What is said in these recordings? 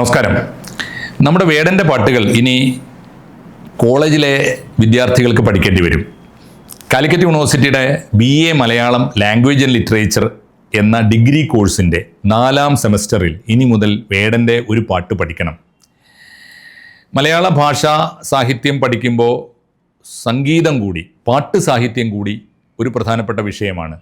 നമസ്കാരം. നമ്മുടെ വേടന്റെ പാട്ടുകൾ ഇനി കോളേജിലെ വിദ്യാർത്ഥികൾക്ക് പഠിക്കേണ്ടി വരും. കാലിക്കറ്റ് യൂണിവേഴ്സിറ്റിയുടെ B A Malayalam language and literature എന്ന ഡിഗ്രി കോഴ്സിന്റെ നാലാം സെമസ്റ്ററിൽ ഇനി മുതൽ വേടന്റെ ഒരു പാട്ട് പഠിക്കണം. മലയാള ഭാഷാ സാഹിത്യം പഠിക്കുമ്പോൾ സംഗീതം കൂടി പാട്ട് സാഹിത്യം കൂടി ഒരു പ്രധാനപ്പെട്ട വിഷയമാണ്.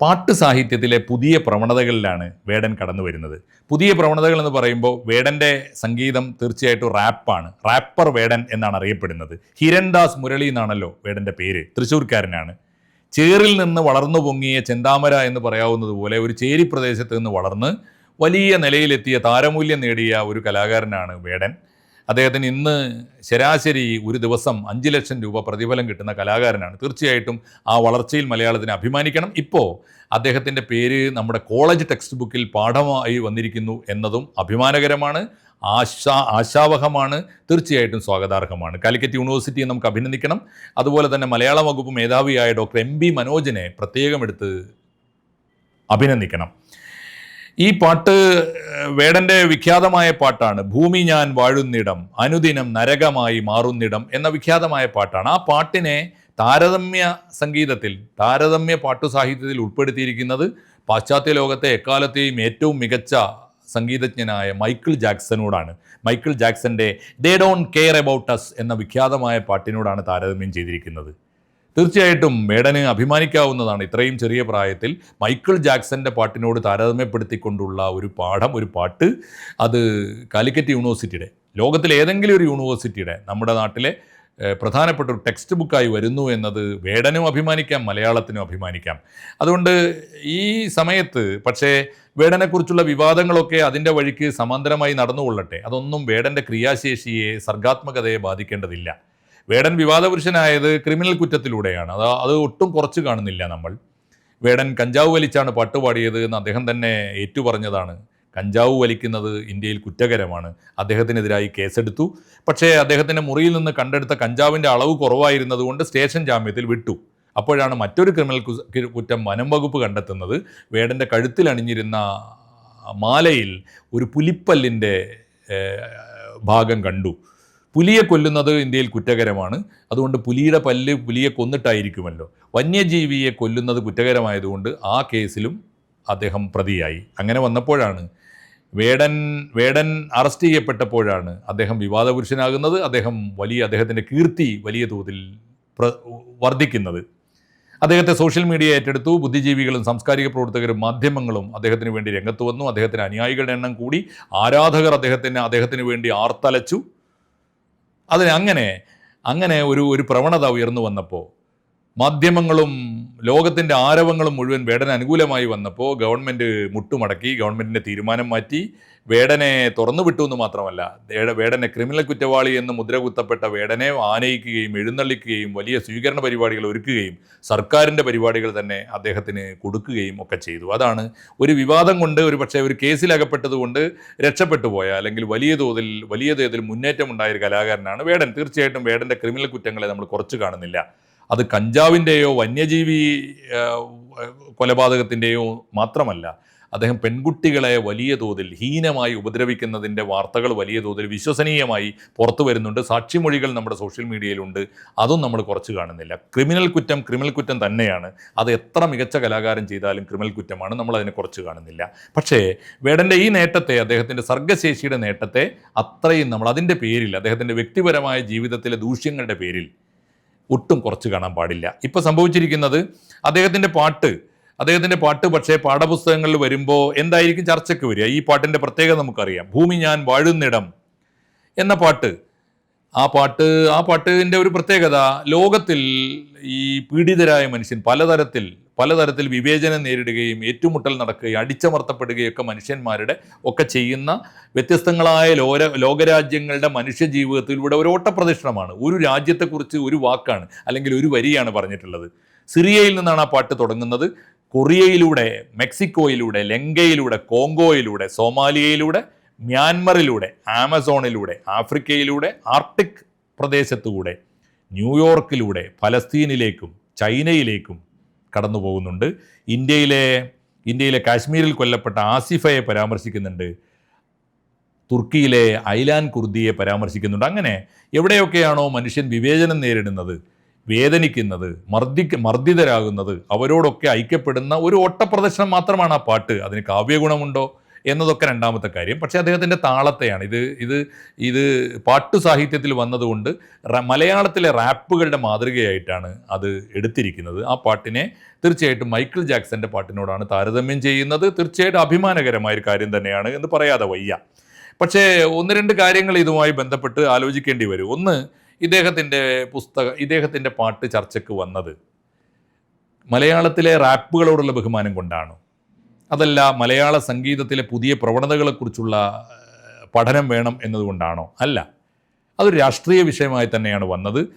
പാട്ട് സാഹിത്യത്തിലെ പുതിയ പ്രവണതകളിലാണ് വേടൻ കടന്നു വരുന്നത്. പുതിയ പ്രവണതകൾ എന്ന് പറയുമ്പോൾ വേടന്റെ സംഗീതം തീർച്ചയായിട്ടും റാപ്പാണ്. റാപ്പർ വേടൻ എന്നാണ് അറിയപ്പെടുന്നത്. ഹിരൺദാസ് മുരളി എന്നാണല്ലോ വേടന്റെ പേര്. തൃശ്ശൂർക്കാരനാണ്. ചേറിൽ നിന്ന് വളർന്നു പൊങ്ങിയ ചെന്താമര എന്ന് പറയാവുന്നത് പോലെ ഒരു ചേരി പ്രദേശത്ത് നിന്ന് വളർന്ന് വലിയ നിലയിലെത്തിയ താരമൂല്യം നേടിയ ഒരു കലാകാരനാണ് വേടൻ. അദ്ദേഹത്തിന് ഇന്ന് ശരാശരി ഒരു ദിവസം അഞ്ച് ലക്ഷം രൂപ പ്രതിഫലം കിട്ടുന്ന കലാകാരനാണ്. തീർച്ചയായിട്ടും ആ വളർച്ചയിൽ മലയാളത്തിന് അഭിമാനിക്കണം. ഇപ്പോൾ അദ്ദേഹത്തിന്റെ പേര് നമ്മുടെ കോളേജ് ടെക്സ്റ്റ് ബുക്കിൽ പാഠമായി വന്നിരിക്കുന്നു എന്നതും അഭിമാനകരമാണ്. ആശാ ആശാവഹമാണ്. തീർച്ചയായിട്ടും സ്വാഗതാർഹമാണ്. കാലിക്കറ്റ് യൂണിവേഴ്സിറ്റിയെ നമുക്ക് അഭിനന്ദിക്കണം. അതുപോലെ തന്നെ മലയാള വകുപ്പ് മേധാവിയായ ഡോക്ടർ എം ബി മനോജിനെ പ്രത്യേകം എടുത്ത് അഭിനന്ദിക്കണം. ഈ പാട്ട് വേടന്റെ വിഖ്യാതമായ പാട്ടാണ്. ഭൂമി ഞാൻ വാഴുന്നിടം അനുദിനം നരകമായി മാറുന്നിടം എന്ന വിഖ്യാതമായ പാട്ടാണ്. ആ പാട്ടിനെ താരതമ്യ സംഗീതത്തിൽ താരതമ്യ പാട്ടു സാഹിത്യത്തിൽ ഉൾപ്പെടുത്തിയിരിക്കുന്നത് പാശ്ചാത്യ ലോകത്തെ എക്കാലത്തെയും ഏറ്റവും മികച്ച സംഗീതജ്ഞനായ മൈക്കിൾ ജാക്സനോടാണ്. Michael ജാക്സന്റെ they don't care about us എന്ന വിഖ്യാതമായ പാട്ടിനോടാണ് താരതമ്യം ചെയ്തിരിക്കുന്നത്. തീർച്ചയായിട്ടും മേഡന് അഭിമാനിക്കാവുന്നതാണ്. ഇത്രയും ചെറിയ പ്രായത്തിൽ മൈക്കിൾ ജാക്സന്റെ പാട്ടിനോട് താരതമ്യപ്പെടുത്തിക്കൊണ്ടുള്ള ഒരു പാഠം ഒരു പാട്ട്. അത് കാലിക്കറ്റ് യൂണിവേഴ്സിറ്റിയുടെ ലോകത്തിലെ ഏതെങ്കിലും ഒരു യൂണിവേഴ്സിറ്റിയുടെ നമ്മുടെ നാട്ടിലെ പ്രധാനപ്പെട്ട ഒരു ടെക്സ്റ്റ് ബുക്കായി വരുന്നു എന്നത് വേടനും അഭിമാനിക്കാം മലയാളത്തിനും അഭിമാനിക്കാം. അതുകൊണ്ട് ഈ സമയത്ത് പക്ഷേ വേടനെക്കുറിച്ചുള്ള വിവാദങ്ങളൊക്കെ അതിന്റെ വഴിക്ക് സമാന്തരമായി നടന്നുകൊള്ളട്ടെ. അതൊന്നും വേടന്റെ ക്രിയാശേഷിയെ സർഗാത്മകതയെ ബാധിക്കേണ്ടതില്ല. വേടൻ വിവാദപുരുഷനായത് ക്രിമിനൽ കുറ്റത്തിലൂടെയാണ്. അത് അത് ഒട്ടും കുറച്ച് കാണുന്നില്ല നമ്മൾ. വേടൻ കഞ്ചാവ് വലിച്ചാണ് പാട്ടുപാടിയത് എന്ന് അദ്ദേഹം തന്നെ ഏറ്റുപറഞ്ഞതാണ്. കഞ്ചാവ് വലിക്കുന്നത് ഇന്ത്യയിൽ കുറ്റകരമാണ്. അദ്ദേഹത്തിനെതിരായി കേസെടുത്തു. പക്ഷേ അദ്ദേഹത്തിന്റെ മുറിയിൽ നിന്ന് കണ്ടെടുത്ത കഞ്ചാവിന്റെ അളവ് കുറവായിരുന്നതുകൊണ്ട് സ്റ്റേഷൻ ജാമ്യത്തിൽ വിട്ടു. അപ്പോഴാണ് മറ്റൊരു ക്രിമിനൽ കുറ്റം വനം വകുപ്പ് കണ്ടെത്തുന്നത്. വേടന്റെ കഴുത്തിൽ അണിഞ്ഞിരുന്ന മാലയിൽ ഒരു പുലിപ്പല്ലിന്റെ ഭാഗം കണ്ടു. പുലിയെ കൊല്ലുന്നത് ഇന്ത്യയിൽ കുറ്റകരമാണ്. അതുകൊണ്ട് പുലിയുടെ പല്ല് പുലിയെ കൊന്നിട്ടായിരിക്കുമല്ലോ. വന്യജീവിയെ കൊല്ലുന്നത് കുറ്റകരമായതുകൊണ്ട് ആ കേസിലും അദ്ദേഹം പ്രതിയായി. അങ്ങനെ വന്നപ്പോഴാണ് വേടൻ വേടൻ അറസ്റ്റ് ചെയ്യപ്പെട്ടപ്പോഴാണ് അദ്ദേഹം വിവാദപുരുഷനാകുന്നത്. അദ്ദേഹം വലിയ അദ്ദേഹത്തിന്റെ കീർത്തി വലിയ തോതിൽ വർദ്ധിക്കുന്നത്. അദ്ദേഹത്തെ സോഷ്യൽ മീഡിയ ഏറ്റെടുത്തു. ബുദ്ധിജീവികളും സാംസ്കാരിക പ്രവർത്തകരും മാധ്യമങ്ങളും അദ്ദേഹത്തിന് വേണ്ടി രംഗത്ത് വന്നു. അദ്ദേഹത്തിന് അനുയായികളുടെ എണ്ണം കൂടി ആരാധകർ അദ്ദേഹത്തിന് അദ്ദേഹത്തിന് വേണ്ടി ആർത്തലച്ചു. അതിന് അങ്ങനെ അങ്ങനെ ഒരു ഒരു പ്രവണത ഉയർന്നു വന്നപ്പോൾ മാധ്യമങ്ങളും ലോകത്തിന്റെ ആരവങ്ങളും മുഴുവൻ വേടന അനുകൂലമായി വന്നപ്പോൾ ഗവൺമെന്റ് മുട്ടുമടക്കി ഗവൺമെന്റിന്റെ തീരുമാനം മാറ്റി വേടനെ തുറന്നു വിട്ടു എന്ന് മാത്രമല്ല വേട- വേടനെ ക്രിമിനൽ കുറ്റവാളി എന്ന് മുദ്ര കുത്തപ്പെട്ട വേടനെ ആനയിക്കുകയും എഴുന്നള്ളിക്കുകയും വലിയ സ്വീകരണ പരിപാടികൾ ഒരുക്കുകയും സർക്കാരിന്റെ പരിപാടികൾ തന്നെ അദ്ദേഹത്തിന് കൊടുക്കുകയും ഒക്കെ ചെയ്തു. അതാണ് ഒരു വിവാദം കൊണ്ട് ഒരു പക്ഷേ ഒരു കേസിലകപ്പെട്ടതുകൊണ്ട് രക്ഷപ്പെട്ടു പോയ അല്ലെങ്കിൽ വലിയ തോതിൽ വലിയ തോതിൽ മുന്നേറ്റം ഉണ്ടായ ഒരു കലാകാരനാണ് വേടൻ. തീർച്ചയായിട്ടും വേടന്റെ ക്രിമിനൽ കുറ്റങ്ങളെ നമ്മൾ കുറച്ച് കാണുന്നില്ല. അത് കഞ്ചാവിന്റെയോ വന്യജീവി കൊലപാതകത്തിന്റെയോ മാത്രമല്ല അദ്ദേഹം പെൺകുട്ടികളെ വലിയ തോതിൽ ഹീനമായി ഉപദ്രവിക്കുന്നതിന്റെ വാർത്തകൾ വലിയ തോതിൽ വിശ്വസനീയമായി പുറത്തു വരുന്നുണ്ട്. സാക്ഷിമൊഴികൾ നമ്മുടെ സോഷ്യൽ മീഡിയയിലുണ്ട്. അതും നമ്മൾ കുറച്ച് കാണുന്നില്ല. ക്രിമിനൽ കുറ്റം ക്രിമിനൽ കുറ്റം തന്നെയാണ്. അത് എത്ര മികച്ച കലാകാരൻ ചെയ്താലും ക്രിമിനൽ കുറ്റമാണ്. നമ്മൾ അതിനെ കുറച്ച് കാണുന്നില്ല. പക്ഷേ വേടന്റെ ഈ നേട്ടത്തെ അദ്ദേഹത്തിന്റെ സർഗശേഷിയുടെ നേട്ടത്തെ അത്രയും നമ്മൾ അതിന്റെ പേരിൽ അദ്ദേഹത്തിന്റെ വ്യക്തിപരമായ ജീവിതത്തിലെ ദൂഷ്യങ്ങളുടെ പേരിൽ ഒട്ടും കുറച്ച് കാണാൻ പാടില്ല. ഇപ്പോൾ സംഭവിച്ചിരിക്കുന്നത് അദ്ദേഹത്തിന്റെ പാട്ട് അദ്ദേഹത്തിന്റെ പാട്ട് പക്ഷേ പാഠപുസ്തകങ്ങളിൽ വരുമ്പോൾ എന്തായിരിക്കും ചർച്ചയ്ക്ക് വരിക? ഈ പാട്ടിന്റെ പ്രത്യേകത നമുക്കറിയാം. ഭൂമി ഞാൻ വാഴുന്നിടം എന്ന പാട്ട്. ആ പാട്ട് ആ പാട്ടിന്റെ ഒരു പ്രത്യേകത ലോകത്തിൽ ഈ പീഡിതരായ മനുഷ്യൻ പലതരത്തിൽ പലതരത്തിൽ വിവേചനം നേരിടുകയും ഏറ്റുമുട്ടൽ നടക്കുകയും അടിച്ചമർത്തപ്പെടുകയൊക്കെ മനുഷ്യന്മാരുടെ ഒക്കെ ചെയ്യുന്ന വ്യത്യസ്തങ്ങളായ ലോക ലോകരാജ്യങ്ങളുടെ മനുഷ്യ ജീവിതത്തിലൂടെ ഒരു ഓട്ടപ്രദക്ഷിണമാണ്. ഒരു രാജ്യത്തെക്കുറിച്ച് ഒരു വാക്കാണ് അല്ലെങ്കിൽ ഒരു വരിയാണ് പറഞ്ഞിട്ടുള്ളത്. സിറിയയിൽ നിന്നാണ് ആ പാട്ട് തുടങ്ങുന്നത്. കൊറിയയിലൂടെ മെക്സിക്കോയിലൂടെ ലങ്കയിലൂടെ കോങ്കോയിലൂടെ സോമാലിയയിലൂടെ മ്യാൻമറിലൂടെ ആമസോണിലൂടെ ആഫ്രിക്കയിലൂടെ ആർട്ടിക് പ്രദേശത്തുകൂടെ ന്യൂയോർക്കിലൂടെ ഫലസ്തീനിലേക്കും ചൈനയിലേക്കും കടന്നു പോകുന്നുണ്ട് ഇന്ത്യയിലെ ഇന്ത്യയിലെ കാശ്മീരിൽ കൊല്ലപ്പെട്ട ആസിഫയെ പരാമർശിക്കുന്നുണ്ട്. തുർക്കിയിലെ ഐലാൻ കുർദിയെ പരാമർശിക്കുന്നുണ്ട്. അങ്ങനെ എവിടെയൊക്കെയാണോ മനുഷ്യൻ വിവേചനം നേരിടുന്നത് വേദനിക്കുന്നത് മർദ്ദി മർദ്ദിതരാകുന്നത് അവരോടൊക്കെ ഐക്യപ്പെടുന്ന ഒരു ഓട്ടപ്രദർശനം മാത്രമാണ് ആ പാട്ട്. അതിന് കാവ്യഗുണമുണ്ടോ? എന്നതൊക്കെ രണ്ടാമത്തെ കാര്യം. പക്ഷേ അദ്ദേഹത്തിന്റെ താളത്തെയാണ്. ഇത് ഇത് ഇത് പാട്ടു സാഹിത്യത്തിൽ വന്നതുകൊണ്ട് മലയാളത്തിലെ റാപ്പുകളുടെ മാതൃകയായിട്ടാണ് അത് എടുത്തിരിക്കുന്നത്. ആ പാട്ടിനെ തീർച്ചയായിട്ടും മൈക്കിൾ ജാക്സന്റെ പാട്ടിനോടാണ് താരതമ്യം ചെയ്യുന്നത്. തീർച്ചയായിട്ടും അഭിമാനകരമായ ഒരു കാര്യം തന്നെയാണ് എന്ന് പറയാതെ വയ്യ. പക്ഷേ ഒന്ന് രണ്ട് കാര്യങ്ങൾ ഇതുമായി ബന്ധപ്പെട്ട് ആലോചിക്കേണ്ടി വരും. ഒന്ന് ഇദ്ദേഹത്തിന്റെ പുസ്തക ഇദ്ദേഹത്തിന്റെ പാട്ട് ചർച്ചയ്ക്ക് വന്നത് മലയാളത്തിലെ റാപ്പുകളോടുള്ള ബഹുമാനം കൊണ്ടാണോ? അതല്ല മലയാള സംഗീതത്തിലെ പുതിയ പ്രവണതകളെക്കുറിച്ചുള്ള പഠനം വേണം എന്നതുകൊണ്ടാണോ? അല്ല. അതൊരു രാഷ്ട്രീയ വിഷയമായി തന്നെയാണ് വന്നത്.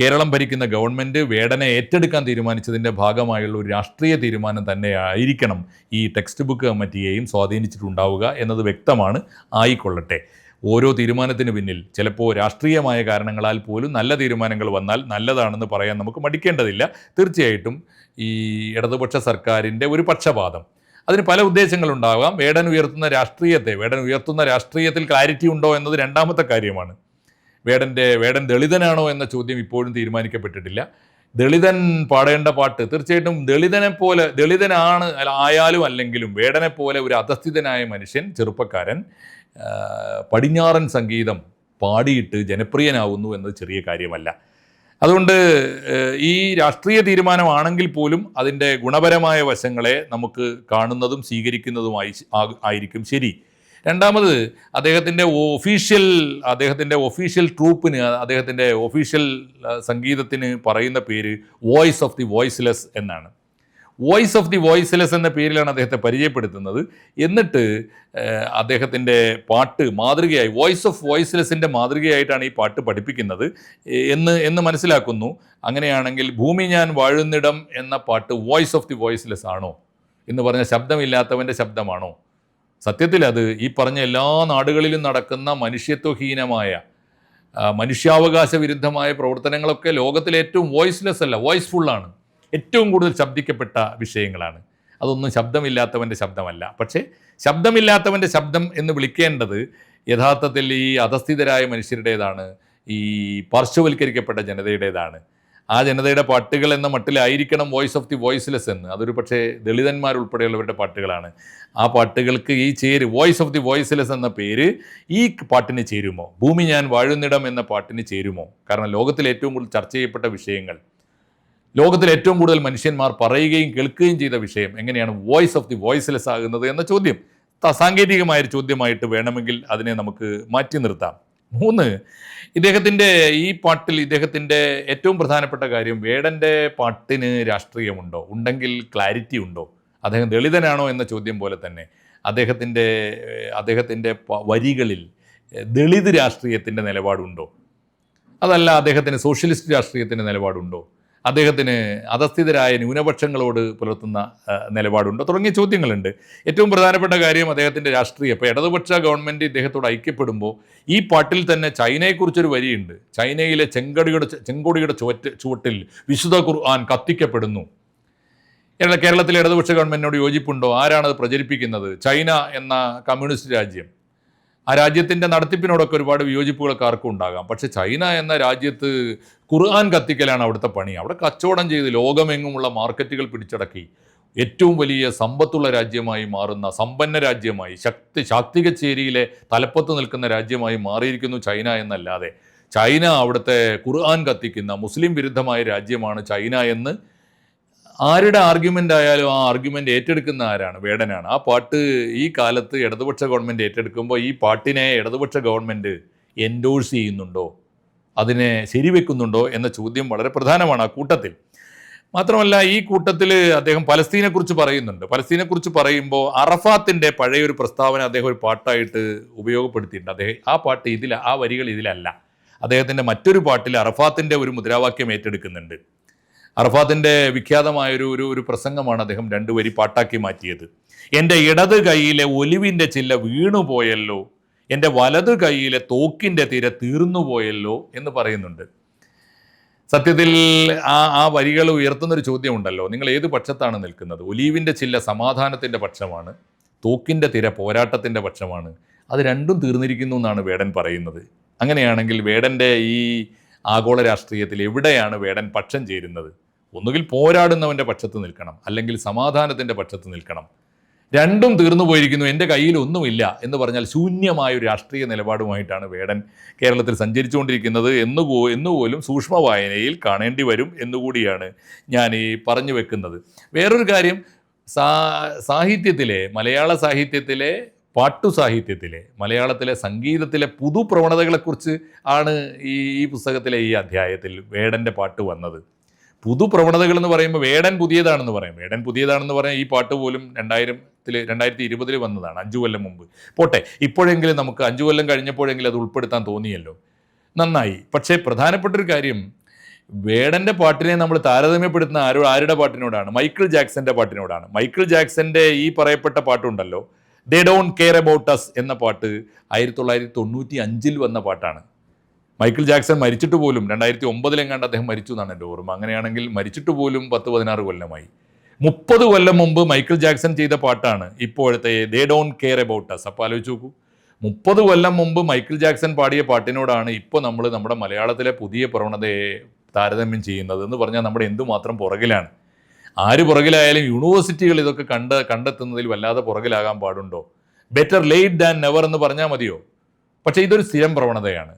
കേരളം ഭരിക്കുന്ന ഗവൺമെന്റ് വേടനെ ഏറ്റെടുക്കാൻ തീരുമാനിച്ചതിന്റെ ഭാഗമായുള്ള ഒരു രാഷ്ട്രീയ തീരുമാനം തന്നെ ആയിരിക്കണം ഈ ടെക്സ്റ്റ് ബുക്ക് കമ്മിറ്റിയെയും സ്വാധീനിച്ചിട്ടുണ്ടാവുക എന്നത് വ്യക്തമാണ്. ആയിക്കൊള്ളട്ടെ. ഓരോ തീരുമാനത്തിന് പിന്നിൽ ചിലപ്പോൾ രാഷ്ട്രീയമായ കാരണങ്ങളാൽ പോലും നല്ല തീരുമാനങ്ങൾ വന്നാൽ നല്ലതാണെന്ന് പറയാൻ നമുക്ക് മടിക്കേണ്ടതില്ല. തീർച്ചയായിട്ടും ഈ ഇടതുപക്ഷ സർക്കാരിന്റെ ഒരു പക്ഷപാതം. അതിന് പല ഉദ്ദേശങ്ങളുണ്ടാകാം. വേടൻ ഉയർത്തുന്ന രാഷ്ട്രീയത്തെ വേടൻ ഉയർത്തുന്ന രാഷ്ട്രീയത്തിൽ ക്ലാരിറ്റി ഉണ്ടോ എന്നത് രണ്ടാമത്തെ കാര്യമാണ്. വേടന്റെ വേടൻ ദളിതനാണോ എന്ന ചോദ്യം ഇപ്പോഴും തീരുമാനിക്കപ്പെട്ടിട്ടില്ല. ദളിതൻ പാടേണ്ട പാട്ട് തീർച്ചയായിട്ടും ദളിതനെ പോലെ ദളിതനാണ് ആയാലും അല്ലെങ്കിലും വേടനെ പോലെ ഒരു അധസ്ഥിതനായ മനുഷ്യൻ ചെറുപ്പക്കാരൻ പടിഞ്ഞാറൻ സംഗീതം പാടിയിട്ട് ജനപ്രിയനാവുന്നു എന്നത് ചെറിയ കാര്യമല്ല. അതുകൊണ്ട് ഈ രാഷ്ട്രീയ തീരുമാനമാണെങ്കിൽ പോലും അതിന്റെ ഗുണപരമായ വശങ്ങളെ നമുക്ക് കാണുന്നതും സ്വീകരിക്കുന്നതുമായി ആയിരിക്കും ശരി. രണ്ടാമത് അദ്ദേഹത്തിന്റെ ഒഫീഷ്യൽ അദ്ദേഹത്തിന്റെ ഒഫീഷ്യൽ ട്രൂപ്പിന് അദ്ദേഹത്തിന്റെ ഒഫീഷ്യൽ സംഗീതത്തിന് പറയുന്ന പേര് വോയിസ് ഓഫ് ദി വോയിസ്ലെസ് എന്നാണ്. വോയിസ് ഓഫ് ദി വോയിസ്ലെസ് എന്ന പേരിലാണ് അദ്ദേഹത്തെ പരിചയപ്പെടുത്തുന്നത്. എന്നിട്ട് അദ്ദേഹത്തിന്റെ പാട്ട് മാതൃകയായി വോയിസ് ഓഫ് വോയിസ്ലെസ്സിന്റെ മാതൃകയായിട്ടാണ് ഈ പാട്ട് പഠിപ്പിക്കുന്നത്. എന്ന് എന്ന് മനസ്സിലാക്കുന്നു. അങ്ങനെയാണെങ്കിൽ ഭൂമി ഞാൻ വാഴുന്നിടം എന്ന പാട്ട് വോയിസ് ഓഫ് ദി വോയിസ്ലെസ് ആണോ? എന്ന് പറഞ്ഞ ശബ്ദമില്ലാത്തവന്റെ ശബ്ദമാണോ? സത്യത്തിൽ അത് ഈ പറഞ്ഞ എല്ലാ നാടുകളിലും നടക്കുന്ന മനുഷ്യത്വഹീനമായ മനുഷ്യാവകാശ വിരുദ്ധമായ പ്രവർത്തനങ്ങളൊക്കെ ലോകത്തിലെ ഏറ്റവും വോയിസ്ലെസ് അല്ല വോയിസ്ഫുള്ളാണ് ഏറ്റവും കൂടുതൽ ശബ്ദിക്കപ്പെട്ട വിഷയങ്ങളാണ്. അതൊന്നും ശബ്ദമില്ലാത്തവന്റെ ശബ്ദമല്ല. പക്ഷേ ശബ്ദമില്ലാത്തവന്റെ ശബ്ദം എന്ന് വിളിക്കേണ്ടത് യഥാർത്ഥത്തിൽ ഈ അധസ്ഥിതരായ മനുഷ്യരുടേതാണ്. ഈ പാർശ്വവൽക്കരിക്കപ്പെട്ട ജനതയുടേതാണ്. ആ ജനതയുടെ പാട്ടുകൾ എന്ന മട്ടിലായിരിക്കണം വോയിസ് ഓഫ് ദി വോയിസ്ലെസ് എന്ന്. അതൊരു പക്ഷേ ദളിതന്മാരുൾപ്പെടെയുള്ളവരുടെ പാട്ടുകളാണ്. ആ പാട്ടുകൾക്ക് ഈ ചേര് വോയിസ് ഓഫ് ദി വോയിസ്ലെസ് എന്ന പേര് ഈ പാട്ടിന് ചേരുമോ? ഭൂമി ഞാൻ വാഴുന്നിടം എന്ന പാട്ടിന് ചേരുമോ? കാരണം ലോകത്തിൽ ഏറ്റവും കൂടുതൽ ചർച്ച ചെയ്യപ്പെട്ട വിഷയങ്ങൾ ലോകത്തിൽ ഏറ്റവും കൂടുതൽ മനുഷ്യന്മാർ പറയുകയും കേൾക്കുകയും ചെയ്ത വിഷയം എങ്ങനെയാണ് വോയിസ് ഓഫ് ദി വോയിസ്ലെസ് ആകുന്നത് എന്ന ചോദ്യം. സാങ്കേതികമായൊരു ചോദ്യമായിട്ട് വേണമെങ്കിൽ അതിനെ നമുക്ക് മാറ്റി നിർത്താം. മൂന്ന് ഇദ്ദേഹത്തിന്റെ ഈ പാട്ടിൽ ഇദ്ദേഹത്തിന്റെ ഏറ്റവും പ്രധാനപ്പെട്ട കാര്യം വേടന്റെ പാട്ടിന് രാഷ്ട്രീയമുണ്ടോ? ഉണ്ടെങ്കിൽ ക്ലാരിറ്റി ഉണ്ടോ? അദ്ദേഹം ദളിതനാണോ എന്ന ചോദ്യം പോലെ തന്നെ അദ്ദേഹത്തിന്റെ അദ്ദേഹത്തിന്റെ വരികളിൽ ദളിത് രാഷ്ട്രീയത്തിന്റെ നിലപാടുണ്ടോ? അതല്ല അദ്ദേഹത്തിന് സോഷ്യലിസ്റ്റ് രാഷ്ട്രീയത്തിന്റെ നിലപാടുണ്ടോ? അദ്ദേഹത്തിന് അധസ്ഥിതരായ ന്യൂനപക്ഷങ്ങളോട് പുലർത്തുന്ന നിലപാടുണ്ട്. തുടങ്ങിയ ചോദ്യങ്ങളുണ്ട്. ഏറ്റവും പ്രധാനപ്പെട്ട കാര്യം അദ്ദേഹത്തിന്റെ രാഷ്ട്രീയം. ഇപ്പോൾ ഇടതുപക്ഷ ഗവൺമെന്റ് ഇദ്ദേഹത്തോട് ഐക്യപ്പെടുമ്പോൾ ഈ പാട്ടിൽ തന്നെ ചൈനയെക്കുറിച്ചൊരു വരിയുണ്ട്. ചൈനയിലെ ചെങ്കടിയുടെ ചെങ്കൊടിയുടെ ചുവറ്റ് ചുവട്ടിൽ വിശുദ്ധ ഖുർആൻ കത്തിക്കപ്പെടുന്നു. കേരള കേരളത്തിലെ ഇടതുപക്ഷ ഗവൺമെന്റിനോട് യോജിപ്പുണ്ടോ? ആരാണത് പ്രചരിപ്പിക്കുന്നത്? ചൈന എന്ന കമ്മ്യൂണിസ്റ്റ് രാജ്യം. ആ രാജ്യത്തിന്റെ നടത്തിപ്പിനോടൊക്കെ ഒരുപാട് വിയോജിപ്പുകളൊക്കെ ആർക്കും ഉണ്ടാകാം. പക്ഷെ ചൈന എന്ന രാജ്യത്ത് ഖുർആൻ കത്തിക്കലാണ് അവിടുത്തെ പണി. അവിടെ കച്ചവടം ചെയ്ത് ലോകമെങ്ങുമുള്ള മാർക്കറ്റുകൾ പിടിച്ചടക്കി. ഏറ്റവും വലിയ സമ്പത്തുള്ള രാജ്യമായി മാറുന്ന സമ്പന്ന രാജ്യമായി ശക്തി ശാക്തിക ചേരിയിലെ തലപ്പത്ത് നിൽക്കുന്ന രാജ്യമായി മാറിയിരിക്കുന്നു ചൈന എന്നല്ലാതെ. ചൈന അവിടുത്തെ ഖുർആൻ കത്തിക്കുന്ന മുസ്ലിം വിരുദ്ധമായ രാജ്യമാണ് ചൈന എന്ന് ആരുടെ ആർഗ്യുമെന്റ് ആയാലും ആ ആർഗ്യുമെന്റ് ഏറ്റെടുക്കുന്ന ആരാണ്? വേടനാണ്. ആ പാട്ട് ഈ കാലത്ത് ഇടതുപക്ഷ ഗവൺമെന്റ് ഏറ്റെടുക്കുമ്പോൾ ഈ പാട്ടിനെ ഇടതുപക്ഷ ഗവൺമെന്റ് എൻഡോഴ്സ് ചെയ്യുന്നുണ്ടോ? അതിനെ ശരിവെക്കുന്നുണ്ടോ എന്ന ചോദ്യം വളരെ പ്രധാനമാണ് ആ കൂട്ടത്തിൽ. മാത്രമല്ല ഈ കൂട്ടത്തിൽ അദ്ദേഹം പലസ്തീനെക്കുറിച്ച് പറയുന്നുണ്ട്. പലസ്തീനെക്കുറിച്ച് പറയുമ്പോൾ അറഫാത്തിന്റെ പഴയൊരു പ്രസ്താവന അദ്ദേഹം ഒരു പാട്ടായിട്ട് ഉപയോഗപ്പെടുത്തിയിട്ടുണ്ട്. അദ്ദേഹം ആ പാട്ട് ഇതില ആ വരികൾ ഇതിലല്ല. അദ്ദേഹത്തിന്റെ മറ്റൊരു പാട്ടിൽ അറഫാത്തിന്റെ ഒരു മുദ്രാവാക്യം ഏറ്റെടുക്കുന്നുണ്ട്. അറഫാത്തിന്റെ വിഖ്യാതമായൊരു ഒരു ഒരു പ്രസംഗമാണ് അദ്ദേഹം രണ്ടു വരി പാട്ടാക്കി മാറ്റിയത്. എന്റെ ഇടത് കൈയിലെ ഒലിവിന്റെ ചില്ല വീണുപോയല്ലോ എന്റെ വലത് കൈയിലെ തോക്കിന്റെ തിര തീർന്നുപോയല്ലോ എന്ന് പറയുന്നുണ്ട്. സത്യത്തിൽ ആ ആ വരികൾ ഉയർത്തുന്നൊരു ചോദ്യമുണ്ടല്ലോ. നിങ്ങൾ ഏത് പക്ഷത്താണ് നിൽക്കുന്നത്? ഒലീവിന്റെ ചില്ല സമാധാനത്തിന്റെ പക്ഷമാണ് തോക്കിന്റെ തിര പോരാട്ടത്തിന്റെ പക്ഷമാണ് അത് രണ്ടും തീർന്നിരിക്കുന്നു എന്നാണ് വേടൻ പറയുന്നത്. അങ്ങനെയാണെങ്കിൽ വേടന്റെ ഈ ആഗോള രാഷ്ട്രീയത്തിൽ എവിടെയാണ് വേടൻ പക്ഷം ചേരുന്നത്? ഒന്നുകിൽ പോരാടുന്നവന്റെ പക്ഷത്ത് നിൽക്കണം അല്ലെങ്കിൽ സമാധാനത്തിന്റെ പക്ഷത്ത് നിൽക്കണം. രണ്ടും തീർന്നു പോയിരിക്കുന്നു എന്റെ കയ്യിൽ ഒന്നുമില്ല എന്ന് പറഞ്ഞാൽ ശൂന്യമായ ഒരു രാഷ്ട്രീയ നിലപാടുമായിട്ടാണ് വേടൻ കേരളത്തിൽ സഞ്ചരിച്ചുകൊണ്ടിരിക്കുന്നത് എന്ന് പോ എന്നുപോലും സൂക്ഷ്മ വായനയിൽ കാണേണ്ടി വരും എന്നുകൂടിയാണ് ഞാൻ ഈ പറഞ്ഞു വെക്കുന്നത്. വേറൊരു കാര്യം സാഹിത്യത്തിലെ മലയാള സാഹിത്യത്തിലെ പാട്ടു സാഹിത്യത്തിലെ മലയാളത്തിലെ സംഗീതത്തിലെ പുതു പ്രവണതകളെക്കുറിച്ച് ആണ് ഈ ഈ പുസ്തകത്തിലെ ഈ അധ്യായത്തിൽ വേടന്റെ പാട്ട് വന്നത്. പുതു പ്രവണതകൾ എന്ന് പറയുമ്പോൾ വേടൻ പുതിയതാണെന്ന് പറയും. വേടൻ പുതിയതാണെന്ന് പറയാൻ ഈ പാട്ട് പോലും രണ്ടായിരത്തിൽ രണ്ടായിരത്തി ഇരുപതിൽ വന്നതാണ് അഞ്ചു കൊല്ലം മുമ്പ്. പോട്ടെ ഇപ്പോഴെങ്കിലും നമുക്ക് അഞ്ചു കൊല്ലം കഴിഞ്ഞപ്പോഴെങ്കിലും അത് ഉൾപ്പെടുത്താൻ തോന്നിയല്ലോ. നന്നായി. പക്ഷേ പ്രധാനപ്പെട്ടൊരു കാര്യം വേടന്റെ പാട്ടിനെ നമ്മൾ താരതമ്യപ്പെടുത്തുന്ന ആരോ ആരുടെ പാട്ടിനോടാണ്? മൈക്കിൾ ജാക്സന്റെ പാട്ടിനോടാണ്. മൈക്കിൾ ജാക്സന്റെ ഈ പറയപ്പെട്ട പാട്ടുണ്ടല്ലോ they don't care about us എന്ന പാട്ട് ആയിരത്തി തൊള്ളായിരത്തി തൊണ്ണൂറ്റി അഞ്ചിൽ വന്ന പാട്ടാണ്. മൈക്കിൾ ജാക്സൺ മരിച്ചിട്ട് പോലും രണ്ടായിരത്തി ഒമ്പതിലെങ്ങാണ്ട് അദ്ദേഹം മരിച്ചു എന്നാണ് എന്റെ ഓർമ്മ. അങ്ങനെയാണെങ്കിൽ മരിച്ചിട്ട് പോലും പത്ത് പതിനാറ് കൊല്ലമായി. മുപ്പത് കൊല്ലം മുമ്പ് മൈക്കിൾ ജാക്സൺ ചെയ്ത പാട്ടാണ് ഇപ്പോഴത്തെ they don't care about us അപ്പോൾ ആലോചിച്ച് നോക്കൂ. മുപ്പത് കൊല്ലം മുമ്പ് മൈക്കിൾ ജാക്സൺ പാടിയ പാട്ടിനോടാണ് ഇപ്പോൾ നമ്മൾ നമ്മുടെ മലയാളത്തിലെ പുതിയ പ്രവണതയെ താരതമ്യം ചെയ്യുന്നത് എന്ന് പറഞ്ഞാൽ നമ്മുടെ എന്തുമാത്രം പുറകിലാണ്. ആര് പുറകിലായാലും യൂണിവേഴ്സിറ്റികൾ ഇതൊക്കെ കണ്ട് കണ്ടെത്തുന്നതിൽ വല്ലാതെ പുറകിലാകാൻ പാടുണ്ടോ? ബെറ്റർ ലേറ്റ് ദാൻ നെവർ എന്ന് പറഞ്ഞാൽ മതിയോ? പക്ഷേ ഇതൊരു സ്ഥിരം പ്രവണതയാണ്.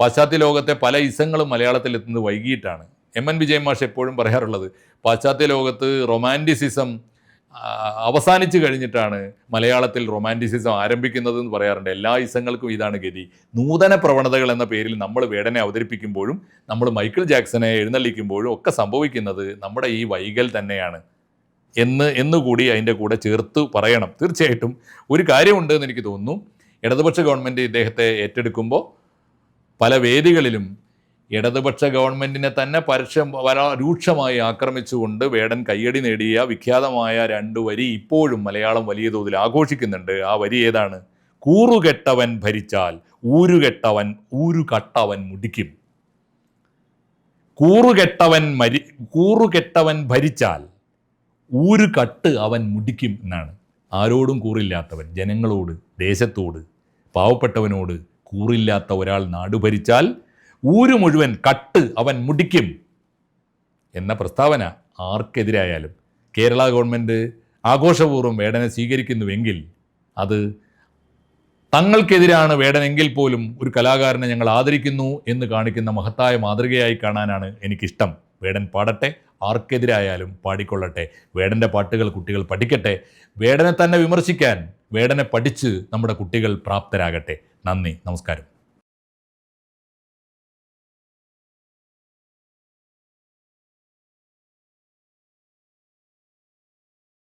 പാശ്ചാത്യ ലോകത്തെ പല ഇസങ്ങളും മലയാളത്തിൽ എത്തുന്നത് വൈകിട്ടാണ്. എം എൻ വിജയൻ മാഷ് എപ്പോഴും പറയാറുള്ളത് പാശ്ചാത്യ ലോകത്ത് റൊമാന്റിസിസം അവസാനിച്ചു കഴിഞ്ഞിട്ടാണ് മലയാളത്തിൽ റൊമാന്റിസിസം ആരംഭിക്കുന്നത് എന്ന് പറയാറുണ്ട്. എല്ലാ ഇസങ്ങൾക്കും ഇതാണ് ഗതി. നൂതന പ്രവണതകൾ എന്ന പേരിൽ നമ്മൾ വേടനെ അവതരിപ്പിക്കുമ്പോഴും നമ്മൾ മൈക്കിൾ ജാക്സനെ എഴുന്നള്ളിക്കുമ്പോഴും ഒക്കെ സംഭവിക്കുന്നത് നമ്മുടെ ഈ വൈകൽ തന്നെയാണ്. എന്ന് എന്നുകൂടി അതിന്റെ കൂടെ ചേർത്ത് പറയണം. തീർച്ചയായിട്ടും ഒരു കാര്യമുണ്ട് എന്ന് എനിക്ക് തോന്നുന്നു. ഇടതുപക്ഷ ഗവൺമെന്റ് ഇദ്ദേഹത്തെ ഏറ്റെടുക്കുമ്പോൾ പല വേദികളിലും ഇടതുപക്ഷ ഗവൺമെന്റിനെ തന്നെ വരാ രൂക്ഷമായി ആക്രമിച്ചുകൊണ്ട് വേടൻ കയ്യടി നേടിയ വിഖ്യാതമായ രണ്ട് വരി ഇപ്പോഴും മലയാളം വലിയ തോതിൽ ആഘോഷിക്കുന്നുണ്ട്. ആ വരി ഏതാണ്? കൂറുകെട്ടവൻ ഭരിച്ചാൽ ഊരുകെട്ടവൻ ഊരുകട്ടവൻ മുടിക്കും. കൂറുകെട്ടവൻ മരി കൂറുകെട്ടവൻ ഭരിച്ചാൽ ഊരുകട്ട് അവൻ മുടിക്കും എന്നാണ്. ആരോടും കൂറില്ലാത്തവൻ ജനങ്ങളോട് ദേശത്തോട് പാവപ്പെട്ടവനോട് കൂറില്ലാത്ത ഒരാൾ നാട് ഭരിച്ചാൽ ഊരു മുഴുവൻ കട്ട് അവൻ മുടിക്കും എന്ന പ്രസ്താവന ആർക്കെതിരായാലും കേരള ഗവൺമെന്റ് ആഘോഷപൂർവം വേടന സ്വീകരിക്കുന്നുവെങ്കിൽ അത് തങ്ങൾക്കെതിരാണ് വേടനെങ്കിൽ പോലും ഒരു കലാകാരനെ ഞങ്ങൾ ആദരിക്കുന്നു എന്ന് കാണിക്കുന്ന മഹത്തായ മാതൃകയായി കാണാനാണ് എനിക്കിഷ്ടം. വേടൻ പാടട്ടെ ആർക്കെതിരായാലും പാടിക്കൊള്ളട്ടെ. വേടന്റെ പാട്ടുകൾ കുട്ടികൾ പഠിക്കട്ടെ. വേടനെ തന്നെ വിമർശിക്കാൻ വേടനെ പഠിച്ച് നമ്മുടെ കുട്ടികൾ പ്രാപ്തരാകട്ടെ. നന്ദി നമസ്കാരം.